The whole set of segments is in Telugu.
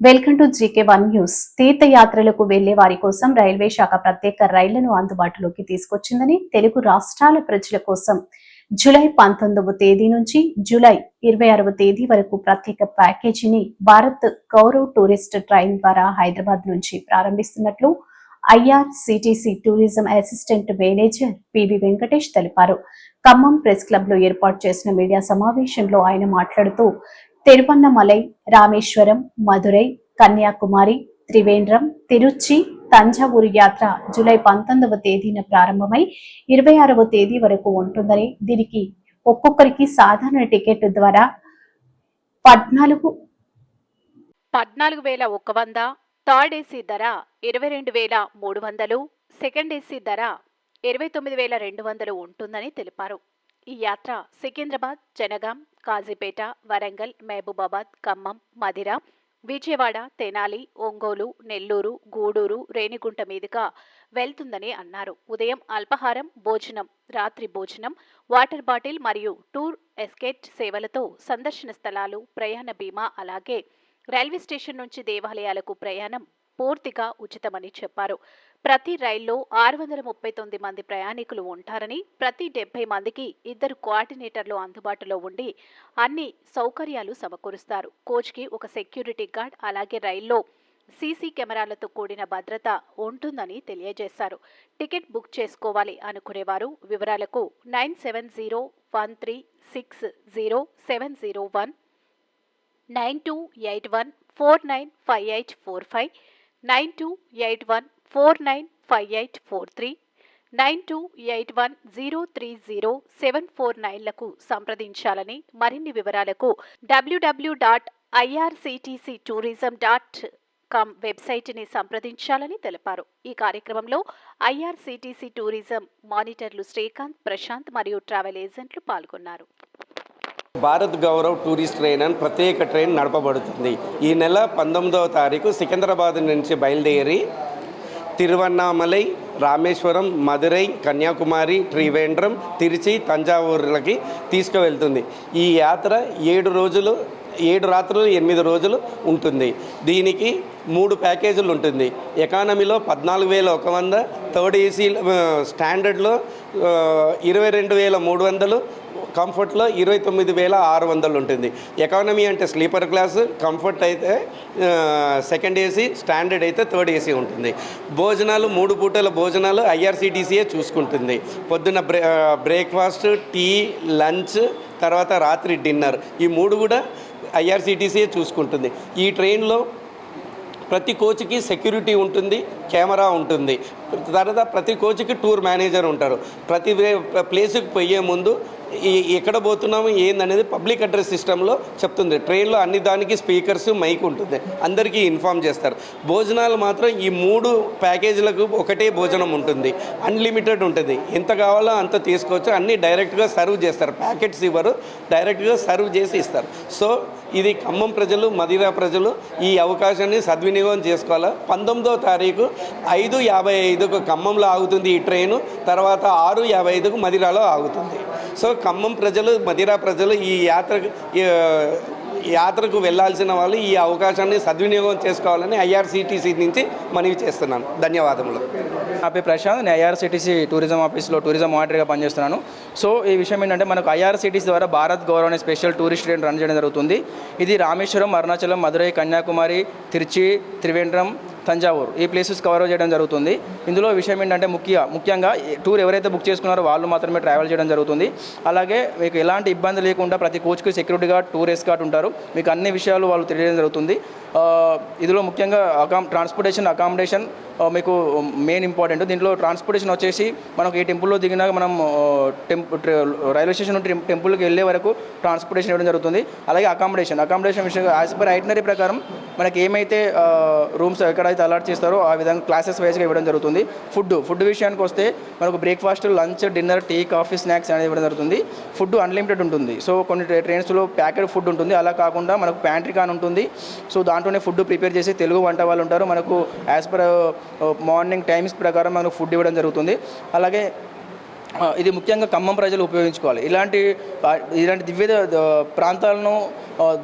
Welcome to GK one news. తీర్థయాత్రలకు వెళ్ళే వారి కోసం రైల్వే శాఖ ప్రత్యేక రైళ్ళను అందుబాటులోకి తీసుకొచ్చిందని తెలుగు రాష్ట్రాల ప్రజల కోసం జూలై పంతొమ్మిదవ తేదీ నుంచి జూలై ఇరవై ఆరవ తేదీ వరకు ప్రత్యేక ప్యాకేజీని భారత్ గౌరవ్ టూరిస్ట్ ట్రైన్ ద్వారా హైదరాబాద్ నుంచి ప్రారంభిస్తున్నట్లు IRCTC tourism assistant manager PV Venkatesh తెలిపారు. ఖమ్మం ప్రెస్ క్లబ్లో ఏర్పాటు చేసిన మీడియా సమావేశంలో ఆయన మాట్లాడుతూ తిరువన్నమలై రామేశ్వరం మధురై కన్యాకుమారి త్రివేంద్రం తిరుచి తంజావూరు యాత్ర జూలై పంతొమ్మిదవ తేదీన ప్రారంభమై ఇరవై ఆరవ తేదీ వరకు ఉంటుందని దీనికి ఒక్కొక్కరికి సాధారణ టికెట్ ద్వారా పద్నాలుగు పద్నాలుగు వేల ఒక వంద థర్డ్ ఏసీ ధర ఇరవై రెండు వేల మూడు వందలు సెకండ్ ఏసీ ధర ఇరవై తొమ్మిది వేల రెండు వందలు ఉంటుందని తెలిపారు. ఈ యాత్ర సికింద్రాబాద్ జనగాం కాజీపేట వరంగల్ మహబూబాబాద్ ఖమ్మం మధిర విజయవాడ తెనాలి ఒంగోలు నెల్లూరు గూడూరు రేణిగుంట మీదుగా వెళ్తుందని అన్నారు. ఉదయం అల్పాహారం భోజనం రాత్రి భోజనం వాటర్ బాటిల్ మరియు టూర్ ఎస్కేట్ సేవలతో సందర్శన స్థలాలు ప్రయాణ బీమా అలాగే రైల్వే స్టేషన్ నుంచి దేవాలయాలకు ప్రయాణం పూర్తిగా ఉచితమని చెప్పారు. ప్రతి రైల్లో ఆరు వందల ముప్పై తొమ్మిది మంది ప్రయాణికులు ఉంటారని ప్రతి డెబ్బై మందికి ఇద్దరు కోఆర్డినేటర్లు అందుబాటులో ఉండి అన్ని సౌకర్యాలు సమకూరుస్తారు. కోచ్కి ఒక సెక్యూరిటీ గార్డ్ అలాగే రైల్లో సీసీ కెమెరాలతో కూడిన భద్రత ఉంటుందని తెలియజేశారు. టికెట్ బుక్ చేసుకోవాలి అనుకునేవారు. వివరాలకు nine seven zero one three six zero seven zero one nine two eight one four nine five eight four five nine two eight one four nine five eight four three nine two eight one zero three zero seven four నైన్లకు సంప్రదించాలని మరిన్ని వివరాలకు WWW dot IRCTC tourism dot com వెబ్సైట్ని సంప్రదించాలని తెలిపారు. ఈ కార్యక్రమంలో ఐఆర్సిటీసీ టూరిజం మానిటర్లు శ్రీకాంత్ ప్రశాంత్ మరియు ట్రావెల్ ఏజెంట్లు పాల్గొన్నారు. భారత్ గౌరవ్ టూరిస్ట్ ట్రైన్ అని ప్రత్యేక ట్రైన్ నడపబడుతుంది. ఈ నెల పంతొమ్మిదవ తారీఖు సికింద్రాబాద్ నుంచి బయలుదేరి తిరువన్నామలై రామేశ్వరం మదురై కన్యాకుమారి త్రివేంద్రం తిరుచి తంజావూరులకి తీసుకువెళ్తుంది. ఈ యాత్ర ఏడు రోజులు ఏడు రాత్రులు ఎనిమిది రోజులు ఉంటుంది. దీనికి మూడు ప్యాకేజీలు ఉంటుంది. ఎకానమీలో పద్నాలుగు వేల ఒక వంద థర్డ్ ఏసీ స్టాండర్డ్లో ఇరవై రెండు వేల మూడు వందలు కంఫర్ట్లో ఇరవై తొమ్మిది వేల ఆరు వందలు ఉంటుంది. ఎకానమీ అంటే స్లీపర్ క్లాస్ కంఫర్ట్ అయితే సెకండ్ ఏసీ స్టాండర్డ్ అయితే థర్డ్ ఏసీ ఉంటుంది. భోజనాలు మూడు పూటల భోజనాలు ఐఆర్సీటీసీయే చూసుకుంటుంది. పొద్దున్న బ్రే బ్రేక్ఫాస్ట్ టీ లంచ్ తర్వాత రాత్రి డిన్నర్ ఈ మూడు కూడా ఐఆర్సీటీసీయే చూసుకుంటుంది. ఈ ట్రైన్లో ప్రతి కోచ్కి సెక్యూరిటీ ఉంటుంది కెమెరా ఉంటుంది. తర్వాత ప్రతి కోచ్కి టూర్ మేనేజర్ ఉంటారు. ప్రతి ప్లేస్కి పోయే ముందు ఎక్కడ పోతున్నాము ఏందనేది పబ్లిక్ అడ్రస్ సిస్టంలో చెప్తుంది. ట్రైన్లో అన్ని దానికి స్పీకర్స్ మైక్ ఉంటుంది. అందరికీ ఇన్ఫామ్ చేస్తారు. భోజనాలు మాత్రం ఈ మూడు ప్యాకేజీలకు ఒకటే భోజనం ఉంటుంది. అన్లిమిటెడ్ ఉంటుంది. ఎంత కావాలో అంత తీసుకోవచ్చు. అన్నీ డైరెక్ట్గా సర్వ్ చేస్తారు. ప్యాకెట్స్ ఇవ్వరు. డైరెక్ట్గా సర్వ్ చేసి ఇస్తారు. సో ఇది ఖమ్మం ప్రజలు మదిరా ప్రజలు ఈ అవకాశాన్ని సద్వినియోగం చేసుకోవాలి? పంతొమ్మిదో తారీఖు ఐదు యాభై ఐదుకు ఖమ్మంలో ఆగుతుంది ఈ ట్రైను తర్వాత ఆరు యాభై ఐదుకు మదిరాలో ఆగుతుంది. సో ఖమ్మం ప్రజలు మదిరా ప్రజలు ఈ యాత్రకు యాత్రకు వెళ్ళాల్సిన వాళ్ళు ఈ అవకాశాన్ని సద్వినియోగం చేసుకోవాలని ఐఆర్సీటీసీ నుంచి మనవి చేస్తున్నాను. ధన్యవాదములు. నా పేరు ప్రశాంత్ నేను ఐఆర్సీటీసీ టూరిజం ఆఫీస్లో టూరిజం మానిటర్గా పనిచేస్తున్నాను. సో ఈ విషయం ఏంటంటే మనకు ఐఆర్సీటీసీ ద్వారా భారత్ గౌరవ్ అనే స్పెషల్ టూరిస్ట్ ట్రైన్ రన్ చేయడం జరుగుతుంది. ఇది రామేశ్వరం అరుణాచలం మధురై కన్యాకుమారి తిరుచి త్రివేంద్రం తంజావూరు. ఈ ప్లేసెస్ కవర్ చేయడం జరుగుతుంది. ఇందులో విషయం ఏంటంటే ముఖ్య ముఖ్యంగా టూర్ ఎవరైతే బుక్ చేసుకున్నారో వాళ్ళు మాత్రమే ట్రావెల్ చేయడం జరుగుతుంది. అలాగే మీకు ఎలాంటి ఇబ్బంది లేకుండా ప్రతి కోచ్కి సెక్యూరిటీ గార్డ్ టూరిస్ట్ గార్డ్ ఉంటారు. మీకు అన్ని విషయాలు వాళ్ళు తెలియడం జరుగుతుంది. ఇందులో ముఖ్యంగా అకామ్ ట్రాన్స్పోర్టేషన్ అకామిడేషన్ మీకు మెయిన్ ఇంపార్టెంట్ దీంట్లో ట్రాన్స్పోర్టేషన్ వచ్చేసి మనకు ఈ టెంపుల్లో దిగినాక మనం టెంపు రైల్వే స్టేషన్ నుండి టెంపుల్కి వెళ్ళే వరకు ట్రాన్స్పోర్టేషన్ ఇవ్వడం జరుగుతుంది. అలాగే అకామిడేషన్ అకామిడేషన్ విషయం యాజ్ పర్ ఐటనరీ ప్రకారం మనకి ఏమైతే రూమ్స్ అయితే అలాట్ చేస్తారో ఆ విధంగా క్లాసెస్ వైజ్గా ఇవ్వడం జరుగుతుంది. ఫుడ్ ఫుడ్ విషయానికి వస్తే మనకు breakfast lunch dinner tea coffee snacks అనేది ఇవ్వడం జరుగుతుంది. ఫుడ్ అన్లిమిటెడ్ ఉంటుంది. సో కొన్ని ట్రైన్స్లో ప్యాకెట్ ఫుడ్ ఉంటుంది. అలా కాకుండా మనకు ప్యాంట్రీ కాన్ ఉంటుంది. సో దాంట్లోనే ఫుడ్ ప్రిపేర్ చేసి తెలుగు వంట వాళ్ళు ఉంటారు. మనకు యాజ్ పర్ మార్నింగ్ టైమ్స్ ప్రకారం మనకు ఫుడ్ ఇవ్వడం జరుగుతుంది. అలాగే ఇది ముఖ్యంగా ఖమ్మం ప్రజలు ఉపయోగించుకోవాలి. ఇలాంటి ఇలాంటి దివ్య ప్రాంతాలను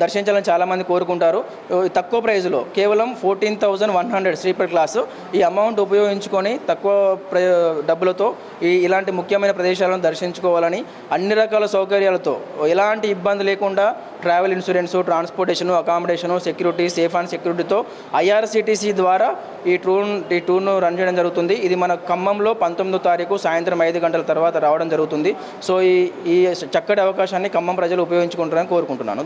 దర్శించాలని చాలామంది కోరుకుంటారు. తక్కువ ప్రైజ్లో కేవలం fourteen thousand one hundred sleeper class ఈ అమౌంట్ ఉపయోగించుకొని తక్కువ ప్ర డబ్బులతో ఈ ఇలాంటి ముఖ్యమైన ప్రదేశాలను దర్శించుకోవాలని అన్ని రకాల సౌకర్యాలతో ఎలాంటి ఇబ్బంది లేకుండా travel insurance transportation accommodation security safe and సెక్యూరిటీతో IRCTC ద్వారా ఈ టూర్ ఈ టూర్ను రన్ చేయడం జరుగుతుంది. ఇది మన ఖమ్మంలో పంతొమ్మిదో తారీఖు సాయంత్రం ఐదు గంటల తర్వాత రావడం జరుగుతుంది. సో ఈ ఈ చక్కటి అవకాశాన్ని ఖమ్మం ప్రజలు ఉపయోగించుకుంటారని కోరుకుంటున్నాను.